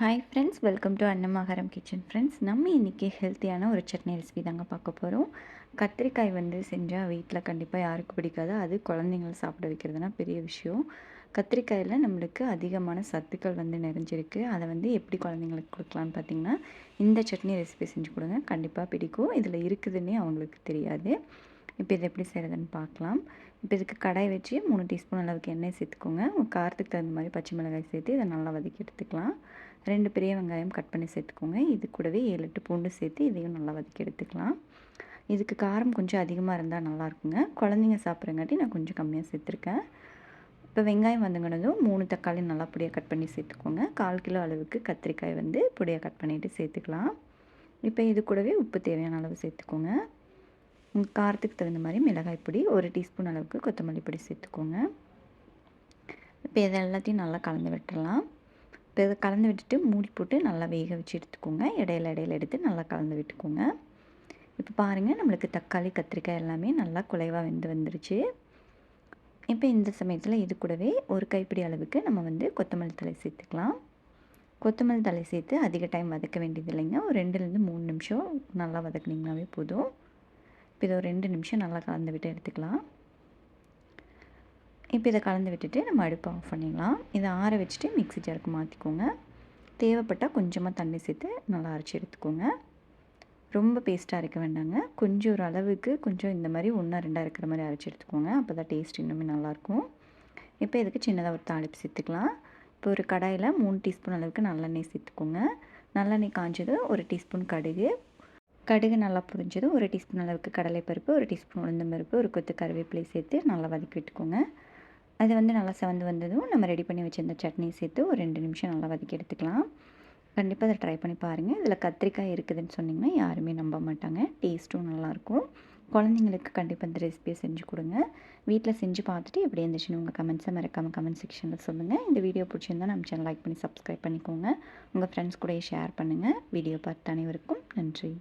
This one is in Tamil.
Hi friends welcome to Annamagaram kitchen friends நம்ம இன்றைக்கி ஹெல்த்தியான ஒரு சட்னி ரெசிபி தாங்க பார்க்க போகிறோம் கத்திரிக்காய் வந்து செஞ்சால் வீட்டில் கண்டிப்பாக யாருக்கு பிடிக்காது. அது குழந்தைங்கள சாப்பிட வைக்கிறதுனா பெரிய விஷயம். கத்திரிக்காயில் நம்மளுக்கு அதிகமான சத்துக்கள் வந்து நிறைஞ்சிருக்கு. அதை வந்து எப்படி குழந்தைங்களுக்கு கொடுக்கலான்னு பார்த்தீங்கன்னா இந்த சட்னி ரெசிபி செஞ்சு கொடுங்க. கண்டிப்பாக பிடிக்கும். இதில் இருக்குதுன்னே அவங்களுக்கு தெரியாது. இப்போ இதை எப்படி செய்கிறதுன்னு பார்க்கலாம். இப்போ இதுக்கு கடாய் வச்சு மூணு டீஸ்பூன் அளவுக்கு எண்ணெய் சேர்த்துக்கோங்க. உங்கள் காரத்துக்கு தகுந்த மாதிரி பச்சை மிளகாய் சேர்த்து இதை நல்லா வதக்கி எடுத்துக்கலாம். ரெண்டு பெரிய வெங்காயம் கட் பண்ணி சேர்த்துக்கோங்க. இது கூடவே ஏழு எட்டு பூண்டு சேர்த்து இதையும் நல்லா வதக்கி எடுத்துக்கலாம். இதுக்கு காரம் கொஞ்சம் அதிகமாக இருந்தால் நல்லாயிருக்குங்க குழந்தைங்க சாப்பிட்றங்காட்டி நான் கொஞ்சம் கம்மியாக சேர்த்துருக்கேன். இப்போ வெங்காயம் வந்துங்கினதும் மூணு தக்காளி நல்லா பொடியாக கட் பண்ணி சேர்த்துக்கோங்க. கால் கிலோ அளவுக்கு கத்திரிக்காய் வந்து பொடியாக கட் பண்ணிவிட்டு சேர்த்துக்கலாம். இப்போ இது கூடவே உப்பு தேவையான அளவு சேர்த்துக்கோங்க. உங்கள் காரத்துக்கு தகுந்த மாதிரி மிளகாய் பொடி ஒரு டீஸ்பூன் அளவுக்கு கொத்தமல்லி பொடி சேர்த்துக்கோங்க. இப்போ இதை எல்லாத்தையும் நல்லா கலந்து விட்டுடலாம். இப்போ இதை கலந்து விட்டுட்டு மூடி போட்டு நல்லா வேக வச்சு எடுத்துக்கோங்க. இடையில இடையில எடுத்து நல்லா கலந்து விட்டுக்கோங்க. இப்போ பாருங்கள் நம்மளுக்கு தக்காளி கத்திரிக்காய் எல்லாமே நல்லா குலைவாக வெந்து வந்துருச்சு. இப்போ இந்த சமயத்தில் இது கூடவே ஒரு கைப்பிடி அளவுக்கு நம்ம வந்து கொத்தமல்லி தலை சேர்த்துக்கலாம். கொத்தமல்லி தலை சேர்த்து அதிக டைம் வதக்க வேண்டியது இல்லைங்க. ஒரு ரெண்டுலேருந்து மூணு நிமிஷம் நல்லா வதக்குனிங்கனாவே போதும். இப்போ இதை ஒரு ரெண்டு நிமிஷம் நல்லா கலந்து விட்டு எடுத்துக்கலாம். இப்போ இதை கலந்து விட்டுட்டு நம்ம அடுப்பை ஆஃப் பண்ணிடலாம். இதை ஆற வச்சுட்டு மிக்ஸி ஜாருக்கு மாற்றிக்கோங்க தேவைப்பட்டால் கொஞ்சமாக தண்ணி சேர்த்து நல்லா அரைச்சி எடுத்துக்கோங்க. ரொம்ப பேஸ்ட்டாக இருக்க வேண்டாங்க. கொஞ்சம் ஒரு அளவுக்கு கொஞ்சம் இந்த மாதிரி ஒன்றா ரெண்டாக இருக்கிற மாதிரி அரைச்சி எடுத்துக்கோங்க. அப்போ தான் டேஸ்ட் இன்னுமே நல்லாயிருக்கும். இப்போ இதுக்கு சின்னதாக ஒரு தாளிப்பு சேர்த்துக்கலாம். இப்போ ஒரு கடாயில் மூணு டீஸ்பூன் அளவுக்கு நல்லெண்ணெய் சேர்த்துக்கோங்க. நல்லெண்ணெய் காஞ்சது ஒரு டீஸ்பூன் கடுகு. கடுகு நல்லா புரிஞ்சதும் ஒரு டீஸ்பூன் அளவுக்கு கடலைப்பருப்பு ஒரு டீஸ்பூன் உளுந்தம்பருப்பு ஒரு கொத்து கருவேப்பிலை சேர்த்து நல்லா வதக்கி விட்டுக்கோங்க. அது வந்து நல்லா செவந்து வந்ததும் நம்ம ரெடி பண்ணி வச்சுருந்த சட்னி சேர்த்து ஒரு ரெண்டு நிமிஷம் நல்லா வதக்கி எடுத்துக்கலாம். கண்டிப்பாக அதை ட்ரை பண்ணி பாருங்கள் இதில் கத்திரிக்காய் இருக்குதுன்னு சொன்னிங்கன்னா யாருமே நம்ப மாட்டாங்க. டேஸ்ட்டும் நல்லாயிருக்கும் குழந்தைங்களுக்கு கண்டிப்பாக இந்த ரெசிபியை செஞ்சு கொடுங்க. வீட்டில் செஞ்சு பார்த்துட்டு எப்படி இருந்துச்சுன்னு உங்கள் கமெண்ட்ஸை மறக்காமல் கமெண்ட் செக்ஷனில் சொல்லுங்கள் இந்த வீடியோ பிடிச்சிருந்தா நம்ம சேனல் லைக் பண்ணி சப்ஸ்கிரைப் பண்ணிக்கோங்க. உங்கள் ஃப்ரெண்ட்ஸ் கூட ஷேர் பண்ணுங்கள் வீடியோ பார்த்து அனைவருக்கும் நன்றி.